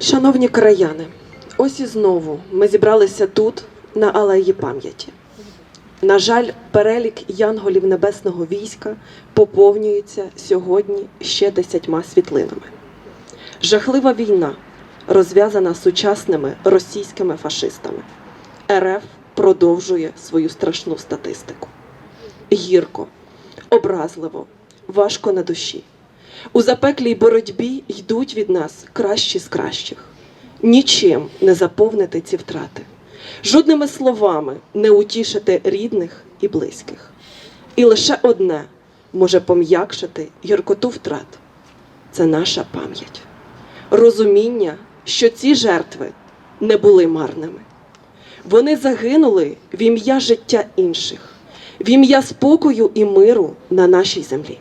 Шановні краяни, ось і знову ми зібралися тут, на алеї пам'яті. На жаль, перелік янголів небесного війська поповнюється сьогодні ще десятьма світлинами. Жахлива війна, розв'язана сучасними російськими фашистами. РФ продовжує свою страшну статистику. Гірко, образливо, важко на душі. У запеклій боротьбі йдуть від нас кращі з кращих. Нічим не заповнити ці втрати, жодними словами не утішити рідних і близьких. І лише одне може пом'якшити гіркоту втрат це наша пам'ять, розуміння, що ці жертви не були марними. Вони загинули в ім'я життя інших, в ім'я спокою і миру на нашій землі.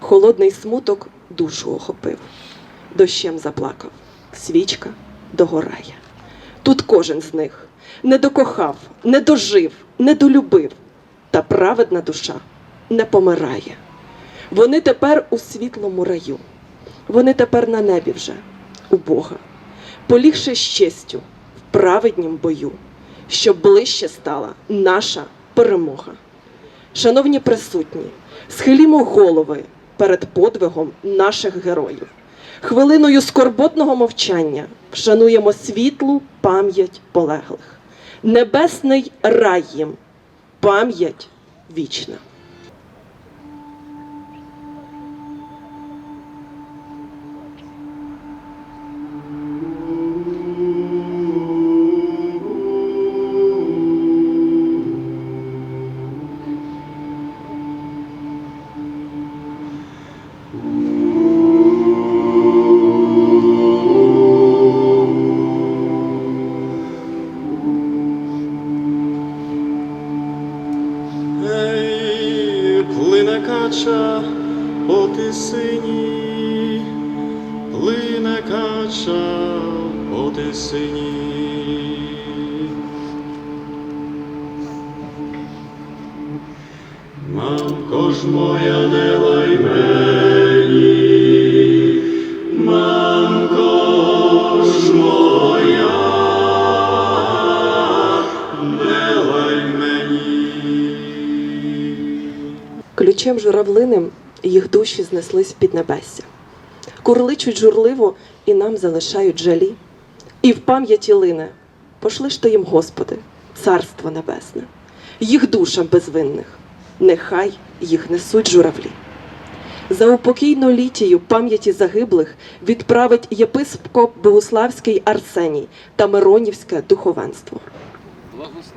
Холодний смуток душу охопив, дощем заплакав, свічка догорає. Тут кожен з них не докохав, не дожив, не долюбив, та праведна душа не помирає. Вони тепер у світлому раю, вони тепер на небі вже, у Бога, полігши з честю в праведнім бою, щоб ближче стала наша перемога. Шановні присутні, схилімо голови перед подвигом наших героїв. Хвилиною скорботного мовчання вшануємо світлу пам'ять полеглих. Небесний рай їм, пам'ять вічна. Кача по тисині, плине кача по тисині. Мамко ж моя не лай мені, мамко ж моя, Ключем журавлиним їх душі знеслись в піднебесся. Курличуть журливо і нам залишають жалі. І в пам'яті лине, пошли ж то їм, Господи, царство небесне, їх душам безвинних, нехай їх несуть журавлі. За упокійну літію пам'яті загиблих відправить єпископ Богуславський Арсеній та Миронівське духовенство.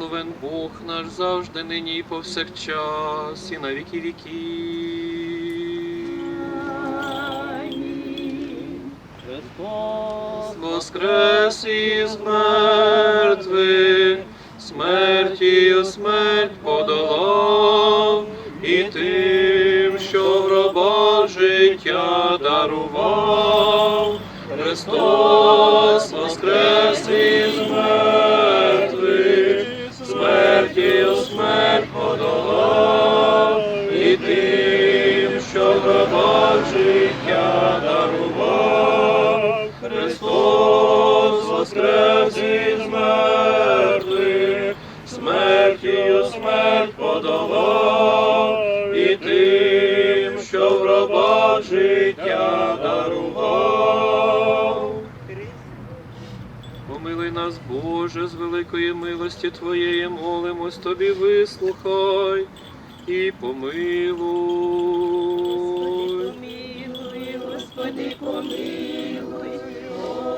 Благословен Бог наш завжди, нині і повсякчас, і на віки віків. Христос воскрес із мертвих, смертію смерть подолав, і тим, що в гробах життя дарував. Христос воскрес із мертвих, подолав, і тим, що в гробах життя. Христос воскрес із мертвих, смерть подолав, і тим, що в Помилуй нас, Боже, з великої милості Твоєї молимось Тобі, вислухай і помилуй. Помилуй, Господи, помилуй,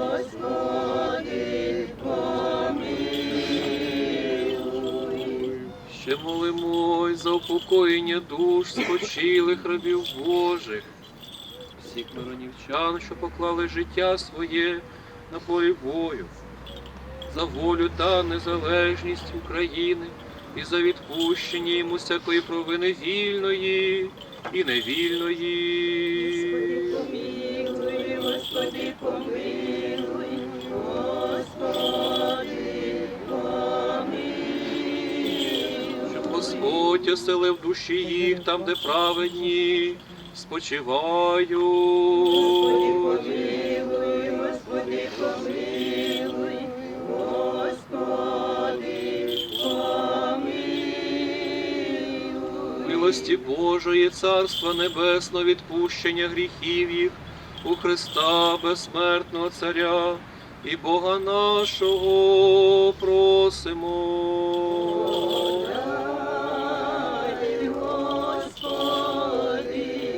Господи, помилуй. Ще молимось за упокоєння душ спочилих рабів Божих, всіх миронівчан, що поклали життя своє на полі бою, за волю та незалежність України і за відпущення йому всякої провини вільної і невільної. Помилуй, Господи, помилуй, Господи, помилуй. Щоб Господь оселив душі їх там, де праведні спочивають. Помилуй, Милості Божої, Царства Небесного, відпущення гріхів їх у Христа безсмертного Царя і Бога нашого просимо.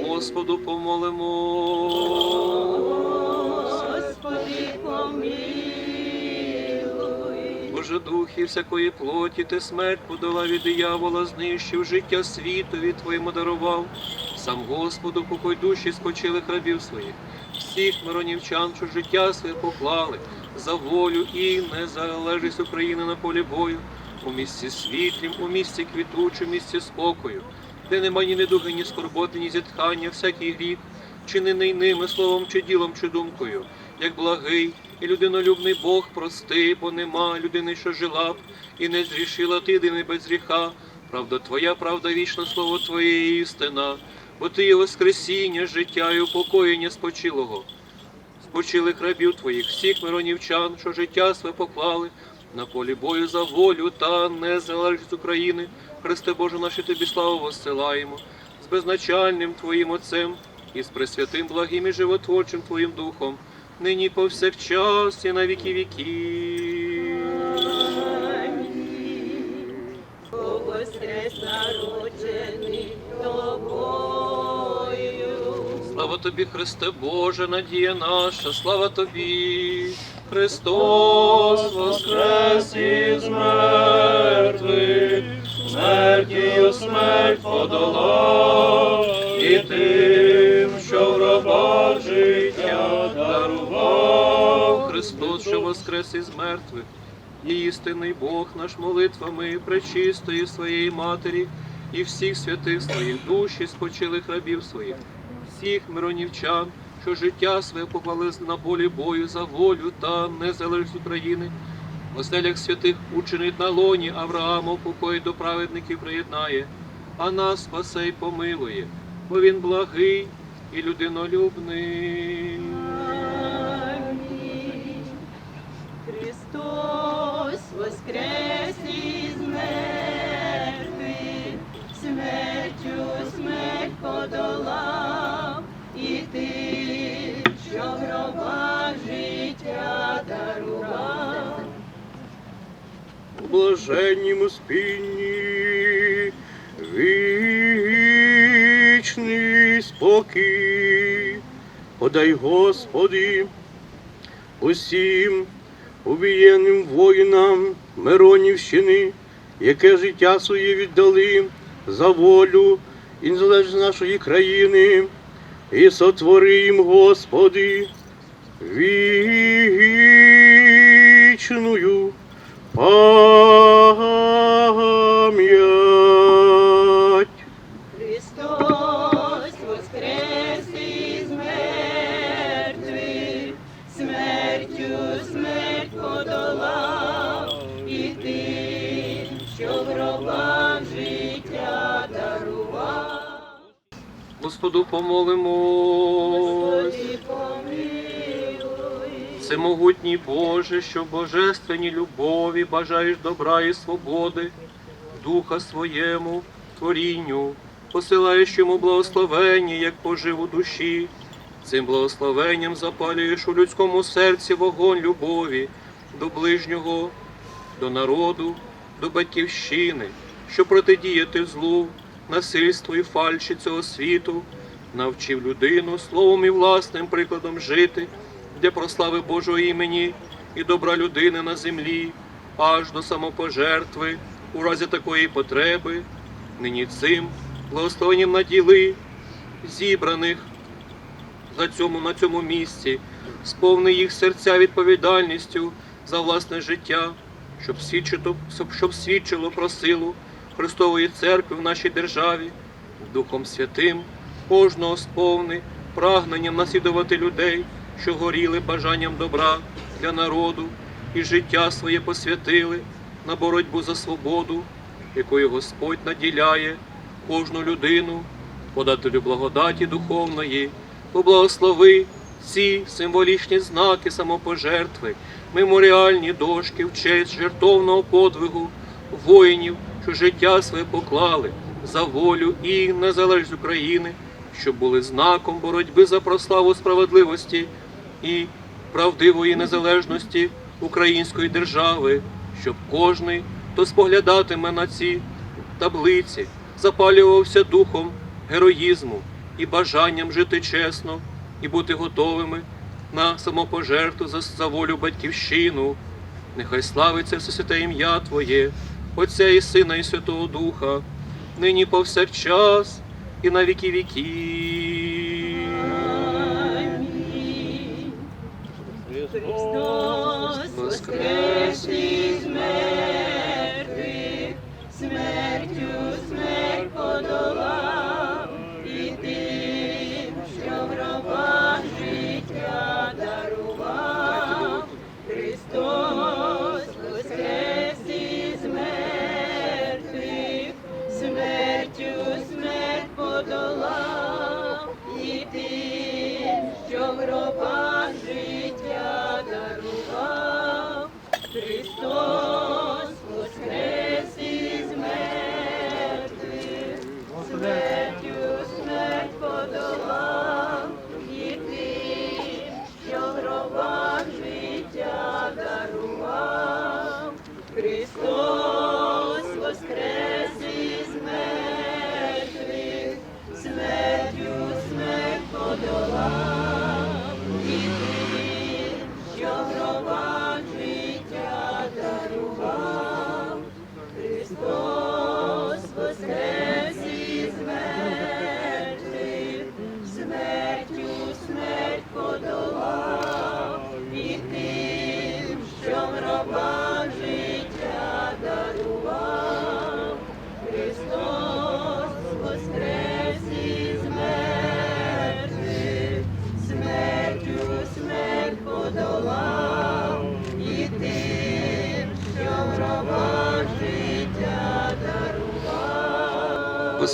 Господу помолимо. Боже духи всякої плоті, ти смерть подала від диявола, знищив життя світові Твоєму дарував. Сам Господу покой душі спочилих рабів своїх, всіх миронівчан, що життя своє поклали за волю і незалежність України на полі бою, у місці світлім, у місці квітучому, місці спокою, де нема ні недуги, ні скорботи, ні зітхання, всякий гріх, чинений ними словом чи ділом, чи думкою, як благий і людинолюбний Бог прости, бо нема людини, що жила б, і не зрішила ти єдиний без гріха. Правда твоя, правда вічна, слово Твоє істина, бо ти є воскресіння, життя і упокоєння спочилого. Спочилих рабів твоїх, всіх миронівчан, що життя своє поклали на полі бою за волю та незалежність України. Христе Боже, наші тобі славу воссилаємо з безначальним Твоїм Отцем і з пресвятим благим і животворчим Твоїм Духом, нині повсякчас і на віки віків. О, воскрес народжений тобою. Слава тобі, Христе Боже, надія наша, слава тобі, Христос воскрес із мертвих, смертію смерть подолав, і тим, що в дарував. Христос, що воскрес із мертвих, і істинний Бог наш молитвами пречистої своєї Матері і всіх святих своїх душі, спочилих рабів своїх всіх миронівчан, що життя своє поклали на полі бою за волю та незалежність України. В оселях святих учинить на лоні Авраама в покої до праведників приєднає, а нас спасе й помилує, бо він благий і людинолюбний. Воскрес смертю смерть подолав, і ти, що в гробах життя дарував. блаженнім спінні вічний спокій. Подай, Господи, усім убієнним воїнам Миронівщини, яке життя своє віддали за волю і незалежність нашої країни, і сотвори їм, Господи, вічною пам'ять. Божественній любові бажаєш добра і свободи, Духа своєму, творінню, посилаєш йому благословення, як поживу душі. Цим благословенням запалюєш у людському серці вогонь любові до ближнього, до народу, до батьківщини, що протидіяти злу, насильству і фальші цього світу, навчив людину словом і власним прикладом жити для прослави Божого імені і добра людини на землі, аж до самопожертви у разі такої потреби. Нині цим благословенням наділи зібраних за цьому на цьому місці, сповни їх серця відповідальністю за власне життя, щоб свідчило, щоб свідчило про силу Христової церкви в нашій державі, Духом Святим, кожного сповни, прагненням наслідувати людей, що горіли бажанням добра для народу і життя своє посвятили на боротьбу за свободу, якою Господь наділяє кожну людину, подателю благодаті духовної, поблагослови ці символічні знаки самопожертви, меморіальні дошки в честь жертовного подвигу воїнів, що життя своє поклали за волю і незалежність України, щоб були знаком боротьби за прославу справедливості і правдивої незалежності української держави, щоб кожний, хто споглядатиме на ці таблиці, запалювався духом героїзму і бажанням жити чесно і бути готовими на самопожертву за, за волю батьківщину. Нехай славиться все святе ім'я Твоє, Отця і Сина, і Святого Духа, нині повсякчас і на віки віків. Христос воскрес із мертвих,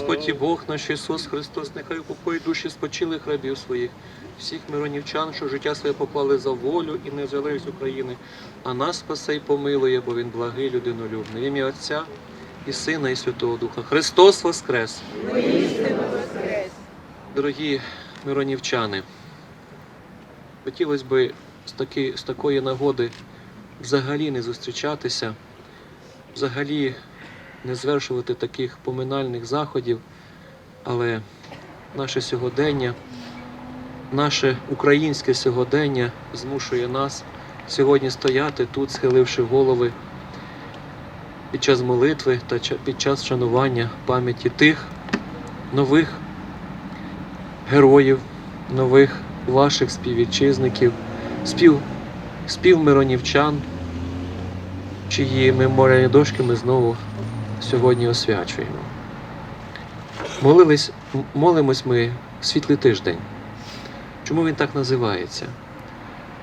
Господь і Бог наш Ісус Христос, нехай упокоїть душі спочилих рабів своїх, всіх миронівчан, що життя своє поклали за волю і незалежність України, а нас спасе й помилує, бо Він благий людинолюбний. Ім'я Отця і Сина, і Святого Духа. Христос Воскрес! Дорогі миронівчани, хотілося б з, таки, з такої нагоди взагалі не зустрічатися, взагалі не звершувати таких поминальних заходів, але наше сьогодення, наше українське сьогодення змушує нас сьогодні стояти тут, схиливши голови під час молитви та під час шанування пам'яті тих нових героїв, нових ваших співвітчизників, спів, співмиронівчан, чиї меморіальні дошки ми знову сьогодні освячуємо. Молились, молимось ми світлий тиждень. Чому він так називається?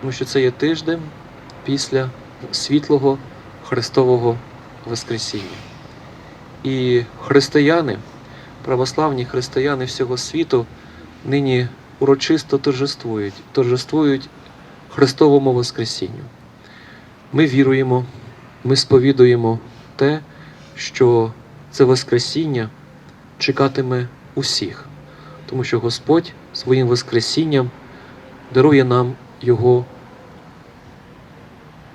Тому що це є тиждень після світлого Христового Воскресіння. І християни, православні християни всього світу нині урочисто торжествують, торжествують Христовому Воскресінню. Ми віруємо, ми сповідуємо те, що це Воскресіння чекатиме усіх, тому що Господь своїм Воскресінням дарує нам Його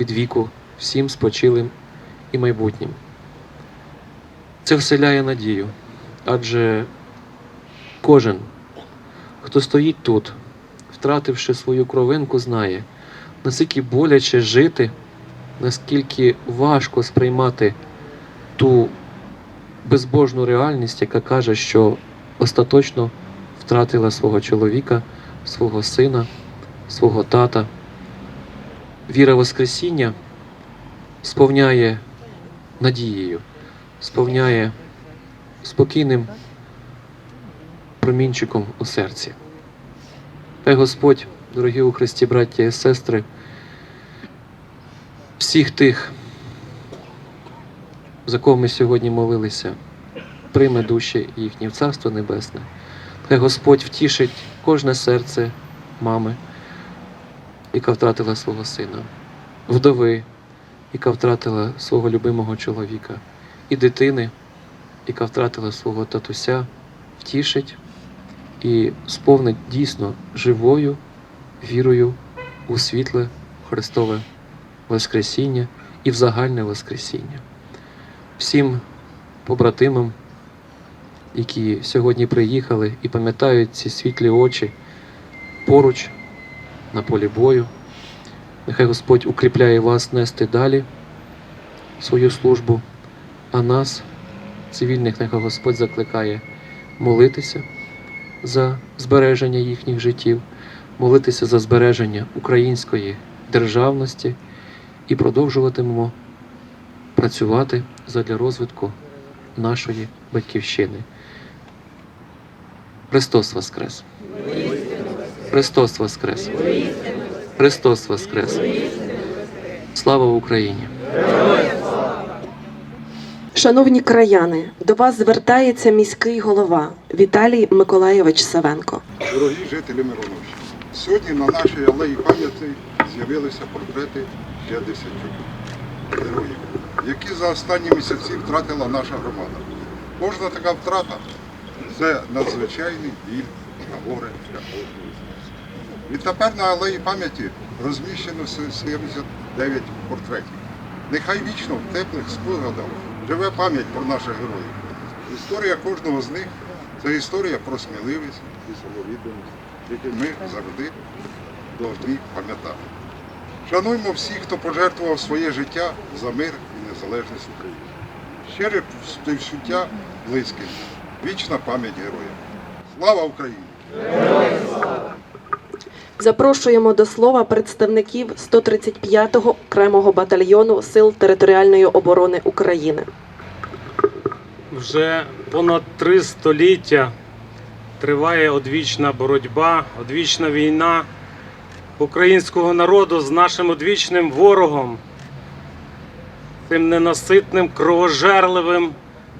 від віку всім спочилим і майбутнім. Це вселяє надію, адже кожен, хто стоїть тут, втративши свою кровинку, знає, наскільки боляче жити, наскільки важко сприймати ту безбожну реальність, яка каже, що остаточно втратила свого чоловіка, свого сина, свого тата. Віра Воскресіння сповняє надією, сповняє спокійним промінчиком у серці. Хай Господь, дорогі у Христі, браття і сестри, всіх тих, за кого ми сьогодні молилися, прийме душі їхні в Царство Небесне. Хай Господь втішить кожне серце мами, яка втратила свого сина, вдови, яка втратила свого любимого чоловіка, і дитини, яка втратила свого татуся, втішить і сповнить дійсно живою вірою у світле Христове Воскресіння і в загальне Воскресіння. Всім побратимам, які сьогодні приїхали і пам'ятають ці світлі очі поруч на полі бою. Нехай Господь укріпляє вас нести далі свою службу, а нас, цивільних, нехай Господь закликає молитися за збереження їхніх життів, молитися за збереження української державності і продовжуватимемо працювати задля розвитку нашої батьківщини. Христос Воскрес! Христос Воскрес! Христос Воскрес! Слава Україні! Шановні краяни, до вас звертається міський голова Віталій Миколаєвич Савенко. Дорогі жителі Мироновщини, сьогодні на нашій алеї пам'яті з'явилися портрети 50 героїв, які за останні місяці втратила наша громада. Кожна така втрата це надзвичайний біль та горе для кожного. Відтепер на алеї пам'яті розміщено 79 портретів. Нехай вічно в теплих спогадах живе пам'ять про наших героїв. Історія кожного з них це історія про сміливість і самовідданість, які ми завжди повинні пам'ятати. Шануймо всіх, хто пожертвував своє життя за мир незалежність України. Щире співчуття близьким. Вічна пам'ять героям. Слава Україні! Запрошуємо до слова представників 135-го окремого батальйону Сил територіальної оборони України. Вже понад три століття триває одвічна боротьба, одвічна війна українського народу з нашим одвічним ворогом, тим ненаситним, кровожерливим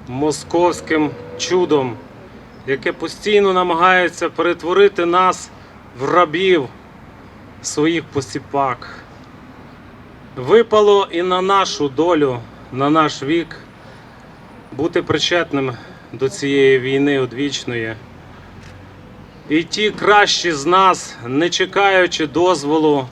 московським чудом, яке постійно намагається перетворити нас в рабів своїх посіпак. Випало і на нашу долю, на наш вік бути причетним до цієї війни одвічної. І ті кращі з нас, не чекаючи дозволу,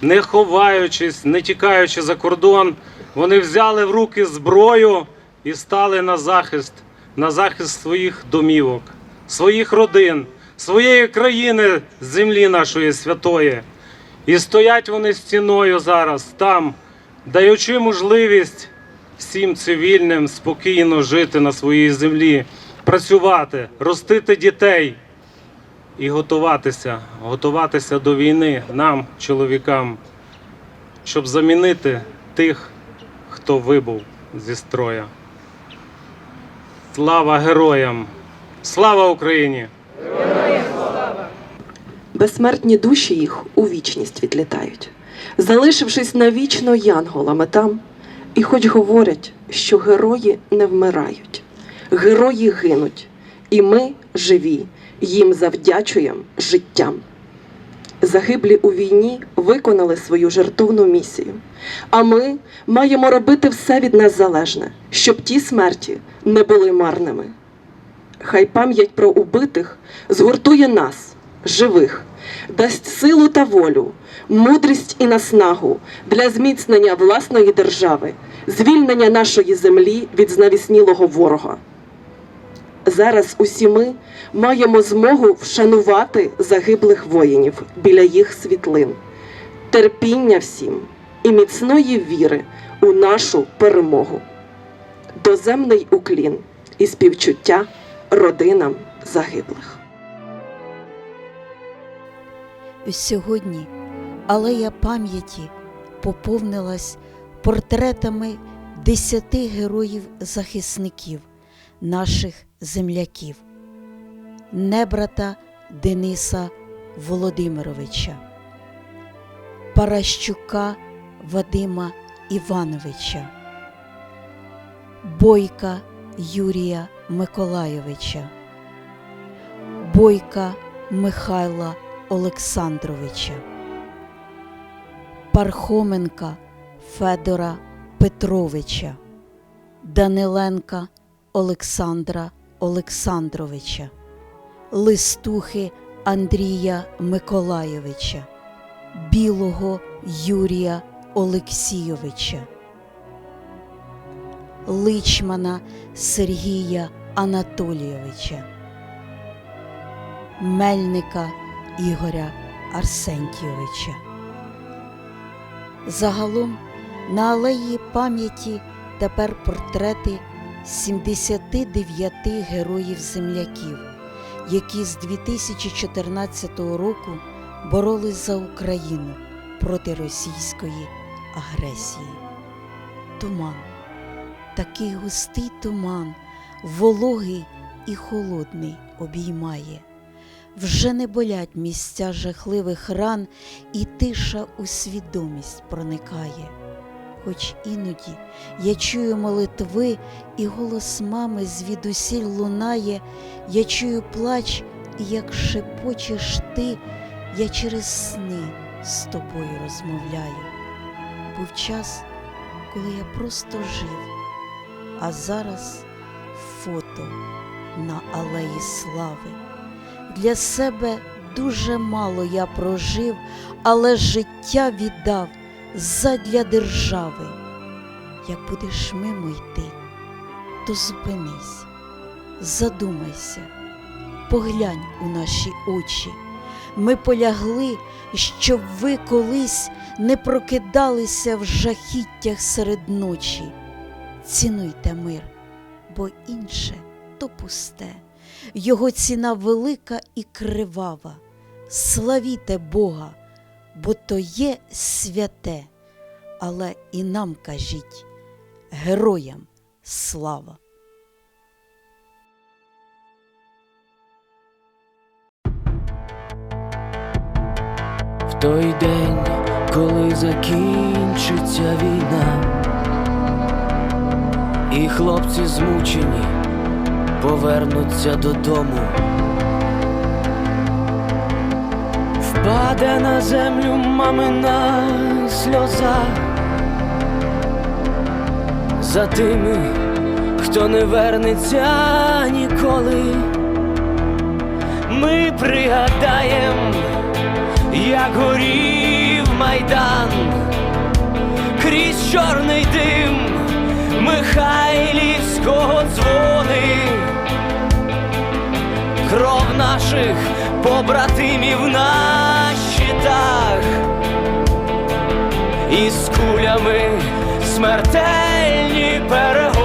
не ховаючись, не тікаючи за кордон, вони взяли в руки зброю і стали на захист, на захист своїх домівок, своїх родин, своєї країни, землі нашої святої. І стоять вони стіною зараз там, даючи можливість всім цивільним спокійно жити на своїй землі, працювати, ростити дітей і готуватися, готуватися до війни нам, чоловікам, щоб замінити тих, хто вибув зі строя. Слава героям! Слава Україні! Безсмертні душі їх у вічність відлітають, залишившись навічно янголами там, і хоч говорять, що герої не вмирають, герої гинуть, і ми живі, їм завдячуємо життям. Загиблі у війні виконали свою жертовну місію. А ми маємо робити все від нас залежне, щоб ті смерті не були марними. Хай пам'ять про убитих згуртує нас, живих, дасть силу та волю, мудрість і наснагу для зміцнення власної держави, звільнення нашої землі від знавіснілого ворога. Зараз усі ми маємо змогу вшанувати загиблих воїнів біля їх світлин, терпіння всім і міцної віри у нашу перемогу. Доземний уклін і співчуття родинам загиблих. Сьогодні алея пам'яті поповнилась портретами десяти героїв-захисників, наших земляків, небрата Дениса Володимировича, Паращука Вадима Івановича, Бойка Юрія Миколайовича, Бойка Михайла Олександровича, Пархоменка Федора Петровича, Даниленка Олександра Олександровича, Листухи Андрія Миколайовича, Білого Юрія Олексійовича, Личмана Сергія Анатолійовича, Мельника Ігоря Арсентійовича. Загалом на алеї пам'яті тепер портрети 79 героїв-земляків, які з 2014 року боролись за Україну проти російської агресії. Туман, такий густий туман, вологий і холодний обіймає. Вже не болять місця жахливих ран, і тиша у свідомість проникає. Хоч іноді я чую молитви, і голос мами звідусіль лунає, я чую плач, і як шепочеш ти, я через сни з тобою розмовляю. Був час, коли я просто жив, а зараз фото на алеї слави. Для себе дуже мало я прожив, але життя віддав задля держави. Як будеш мимо йти, то зупинись, задумайся, поглянь у наші очі. Ми полягли, щоб ви колись не прокидалися в жахіттях серед ночі. Цінуйте мир, бо інше то пусте. Його ціна велика і кривава. Славіте Бога, бо то є святе, але і нам кажіть, героям слава! В той день, коли закінчиться війна, і хлопці змучені повернуться додому. Впаде на землю мамина сльоза за тими, хто не вернеться ніколи. Ми пригадаєм, як горів майдан. Крізь чорний дим Михайлівського дзвони, кров наших побратимів на щитах, і з кулями смертельні перегони.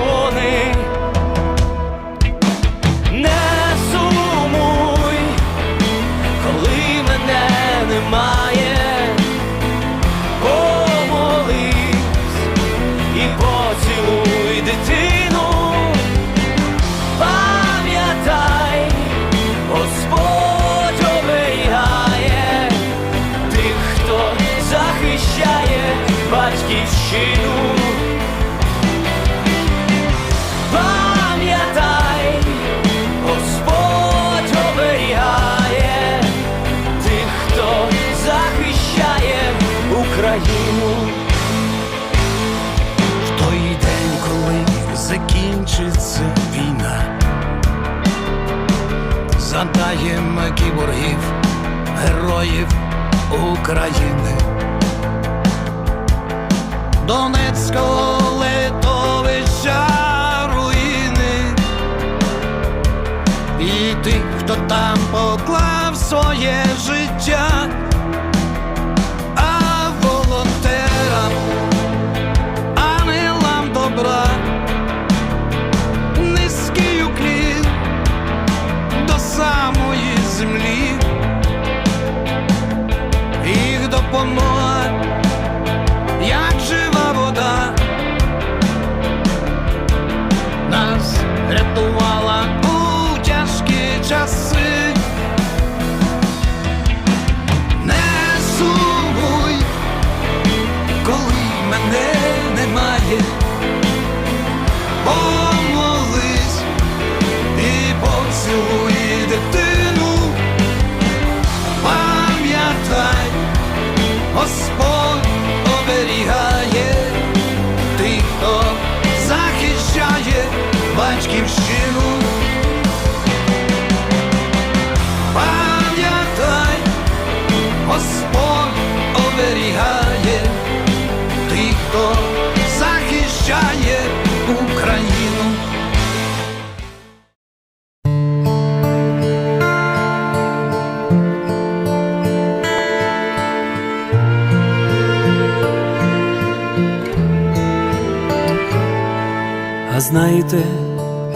Задаємо кіборгів, героїв України, Донецького литовища руїни, і тих, хто там поклав своє життя, батьківщину. Пам'ятай, Господь оберігає тих, хто захищає Україну. Знаєте,